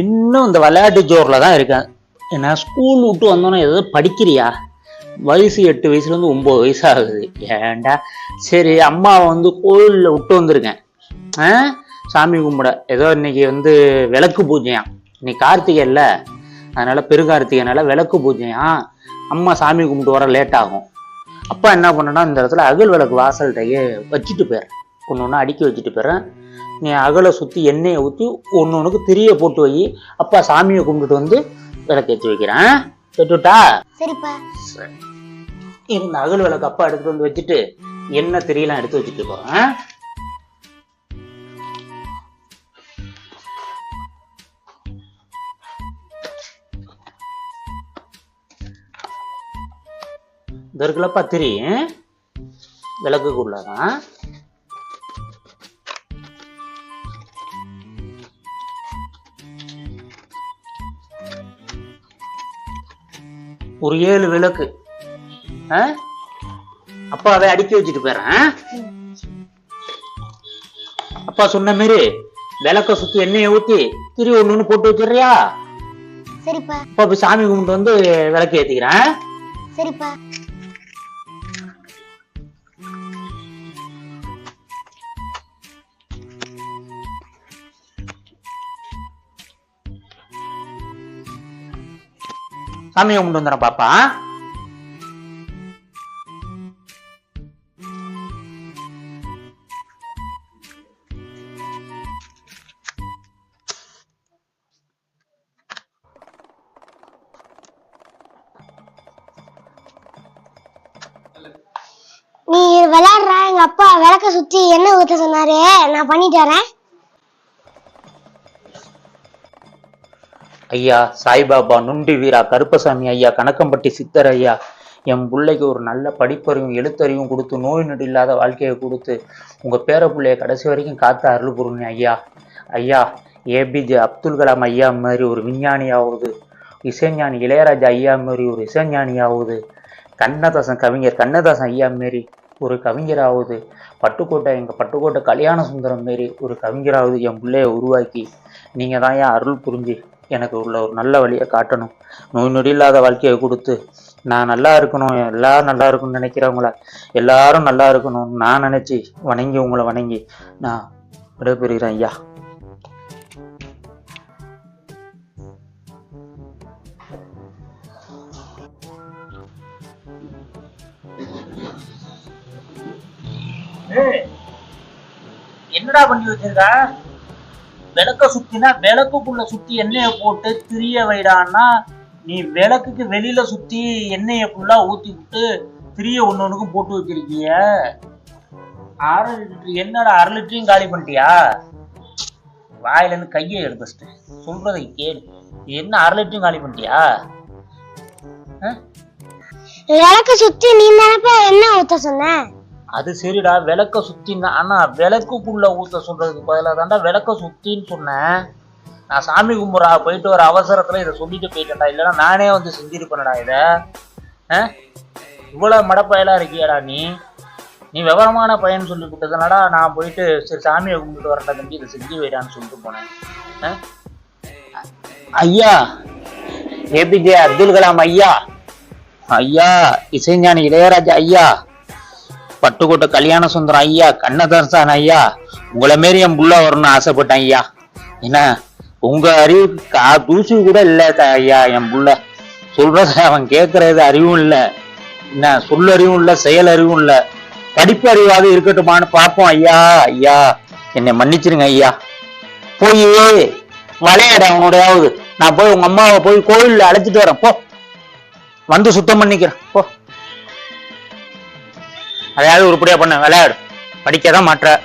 இன்னும் இந்த விளையாட்டு ஜோர்ல தான் இருக்கேன். என்ன ஸ்கூல் விட்டு வந்தோன்னே ஏதாவது படிக்கிறியா? வயசு எட்டு வயசுல இருந்து ஒன்பது வயசு ஆகுது. ஏன்டா? சரி அம்மாவை வந்து கோயிலில் விட்டு வந்திருக்கேன். ஆ? சாமி கும்பிட. ஏதோ இன்னைக்கு வந்து விளக்கு பூஜையாம். இன்னைக்கு கார்த்திகை இல்லை. அதனால பெருங்கார்த்திகைனால விளக்கு பூஜையாம். அம்மா சாமி கும்பிட்டு வர லேட் ஆகும். அப்பா என்ன பண்ணனா இந்த இடத்துல அகல் விளக்கு வாசல்கிட்டயே வச்சுட்டு போயிடுறேன் ஒன்று ஒன்று அடுக்கி வச்சுட்டு போயிடுறேன் நீ அகலை சுற்றி எண்ணெயை ஊற்றி ஒன்று ஒன்றுக்கு திரியை போட்டு வை. அப்பா சாமியை கும்பிட்டுட்டு வந்து விளக்கேற்றி வைக்கிறேன். கேட்டுவிட்டா சரிப்பா. இந்த அகல் விளக்கு அப்பா எடுத்துட்டு வந்து வச்சுட்டு என்ன திரியெல்லாம் எடுத்து வச்சுட்டு போகிறேன் இந்த இருக்குல்லப்பா திரி விளக்குக்குள்ளதான் ஒரு ஏழு விளக்கு. அப்பா அதை அடுக்கி வச்சுட்டு போயிடுறேன் அப்பா சொன்ன மாரி விளக்க சுத்தி எண்ணெயை ஊத்தி திரி ஒண்ணு போட்டு வச்சிடுறியா? சரிப்பா. அப்பா போய் சாமி கும்பிட்டு வந்து விளக்கு ஏத்திக்கிறேன் சரிப்பா. சாமி கும்பிட்டு வந்துடுறேன் பாப்பா நீ விளையாடுற எங்க அப்பா விளக்க சுத்தி என்ன ஊத்த சொன்னாரு. நான் பண்ணிட்டு வரேன். ஐயா சாய்பாபா நுண்டி வீரா கருப்பசாமி ஐயா கணக்கம்பட்டி சித்தர் ஐயா என் பிள்ளைக்கு ஒரு நல்ல படிப்பறிவும் எழுத்தறிவும் கொடுத்து நோய் நொடி இல்லாத வாழ்க்கையை கொடுத்து உங்க பேர பிள்ளைய கடைசி வரைக்கும் காத்து அருள் புரிங்க ஐயா. ஐயா ஏபிஜே அப்துல் கலாம் ஐயா மாதிரி ஒரு விஞ்ஞானியாவது இசைஞானி இளையராஜா ஐயா மாதிரி ஒரு இசைஞானியாவது கண்ணதாசன் கவிஞர் கண்ணதாசன் ஐயா மாரி ஒரு கவிஞராவது பட்டுக்கோட்டை எங்கள் பட்டுக்கோட்டை கல்யாண சுந்தரம் மாரி ஒரு கவிஞராவது என் பிள்ளைய உருவாக்கி நீங்கள் தான் ஏன் அருள் புரிஞ்சு எனக்கு உள்ள ஒரு நல்ல வழியை காட்டணும். நோய் நொடி இல்லாத வாழ்க்கையை கொடுத்து நான் நல்லா இருக்கணும் எல்லாரும் நல்லா இருக்கணும்னு நினைக்கிறவங்கள எல்லாரும் நல்லா இருக்கணும். நான் நினச்சி வணங்கி உங்களை வணங்கி நான் விடைபெறுகிறேன் ஐயா. என்னடா பண்ணி வச்சிருக்க? விளக்க சுத்தினா விளக்குக்குள்ள சுத்தி எண்ணெயை போட்டு திரிய வைடான்னா நீ விளக்குக்கு வெளியில சுத்தி எண்ணெயை ஃபுல்லா ஊத்தி விட்டு திரிய ஒண்ணு போட்டு வச்சிருக்கிய? அரை லிட்டர் என்னடா அரை லிட்டரையும் காலி பண்ணிட்டியா? வாயில இருந்து கையை எடு ஃபர்ஸ்ட் சொல்றதை கேளு. என்ன அரை லிட்டரையும் காலி பண்ணிட்டியா? விளக்க சுத்தி நீ நினைப்ப என்ன ஊத்த சொன்ன? அது சரிடா விளக்க சுத்தின்னு ஆனா விளக்குக்குள்ள ஊத்த சொல்றதுக்கு பதிலாக தாண்டா விளக்க சுத்தின்னு சொன்னேன். நான் சாமி கும்பிட்றா போயிட்டு வர அவசரத்துல இதை சொல்லிட்டு போயிட்டேன்டா. இல்லைன்னா நானே வந்து செஞ்சிருப்பேனடா இதை. ஆ? இவ்வளவு மடப்பயலா இருக்கியாடா நீ. நீ விவரமான பையன் சொல்லி கொடுத்ததுனாடா நான் போயிட்டு சரி சாமியை கும்பிட்டு வரேன்டா தம்பி இதை செஞ்சு வைடான்னு சொல்லிட்டு போனேன். ஆ? ஐயா ஏபிஜே அப்துல் கலாம் ஐயா. ஐயா இசைஞானி இளையராஜா ஐயா. பட்டுக்கோட்டை கல்யாண சுந்தரம் ஐயா கண்ணதாசன் ஐயா உங்களை மாரி என் புள்ள வரணும்னு ஆசைப்பட்டேன் ஐயா. என்ன உங்க அறிவு கா தூசி கூட இல்லை ஐயா என் புள்ள. சொல்றது அவன் கேட்கறது அறிவும் இல்லை. என்ன சொல்லறிவும் இல்லை செயல் அறிவும் இல்லை. படிப்பு அறிவாக இருக்கட்டுமான்னு பார்ப்போம் ஐயா ஐயா. என்னை மன்னிச்சிருங்க ஐயா. போய் விளையாட அவனோடையாவது. நான் போய் உங்க அம்மாவை போய் கோயிலில் அழைச்சிட்டு வரேன். போ. வந்து சுத்தம் பண்ணிக்கிறேன். போ. அதையாவது உருப்படியா பண்ண விளையாடு. படிக்க தான் மாற்ற.